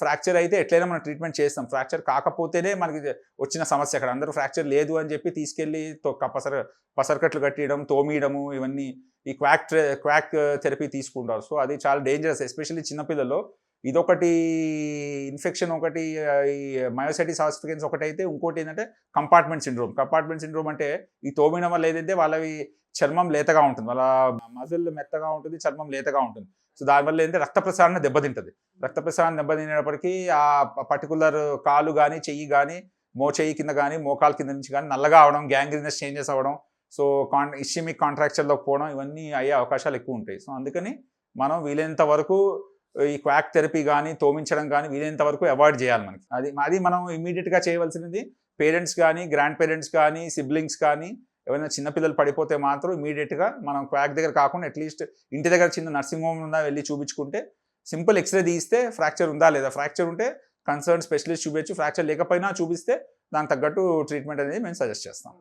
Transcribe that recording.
Fracture అయితే ఎట్లయినా మనం ట్రీట్మెంట్ చేస్తాం. ఫ్రాక్చర్ కాకపోతేనే మనకి వచ్చిన సమస్య అక్కడ. అందరూ ఫ్రాక్చర్ లేదు అని చెప్పి తీసుకెళ్ళి పసర పసరకట్లు కట్టడం తోమీయడము ఇవన్నీ ఈ క్వాక్ క్వాక్ థెరపీ తీసుకుంటారు. సో అది చాలా డేంజరస్ ఎస్పెషల్లీ చిన్నపిల్లల్లో ఇదొకటి ఇన్ఫెక్షన్ ఒకటి ఈ మయోసైటిస్ ఆస్ఫికెన్స్ ఒకటి అయితే ఇంకోటి ఏంటంటే కంపార్ట్మెంట్ సిండ్రోమ్. కంపార్ట్మెంట్ సిండ్రోమ్ అంటే ఈ తోమిన వల్ల ఏదైతే వాళ్ళవి చర్మం లేతగా ఉంటుంది వాళ్ళ మజిల్ మెత్తగా ఉంటుంది చర్మం లేతగా ఉంటుంది. సో దానివల్ల ఏంటంటే రక్త ప్రసారణ దెబ్బతింటుంది. రక్త ప్రసారణ దెబ్బతినేటప్పటికీ ఆ పర్టికులర్ కాలు కానీ చెయ్యి కానీ మో చెయ్యి కింద కానీ మోకాలు కింద నుంచి కానీ నల్లగా అవడం గ్యాంగ్రీనస్ చేంజెస్ అవ్వడం సో కాన్ ఇషిమిక్ కాంట్రాక్చర్లోకి పోవడం ఇవన్నీ అయ్యే అవకాశాలు ఎక్కువ ఉంటాయి. సో అందుకని మనం వీలైనంత వరకు ఈ క్వాక్ థెరపీ కానీ తోమించడం కానీ వీలైనంత వరకు అవాయిడ్ చేయాలి మనకి. అది అది మనం ఇమీడియట్గా చేయవలసినది పేరెంట్స్ కానీ గ్రాండ్ పేరెంట్స్ కానీ సిబ్లింగ్స్ కానీ ఎవరైనా చిన్నపిల్లలు పడిపోతే మాత్రం ఇమీడియట్గా మనం క్వాక్ దగ్గర కాకుండా అట్లీస్ట్ ఇంటి దగ్గర చిన్న నర్సింగ్ హోమ్ ఉందా వెళ్ళి చూపించుకుంటే సింపుల్ ఎక్స్రే తీస్తే ఫ్రాక్చర్ ఉందా లేదా? ఫ్రాక్చర్ ఉంటే కన్సర్న్ స్పెషలిస్ట్ చూపించు ఫ్రాక్చర్ లేకపోయినా చూపిస్తే దానికి తగ్గట్టు ట్రీట్మెంట్ అనేది మేము సజెస్ట్ చేస్తాం.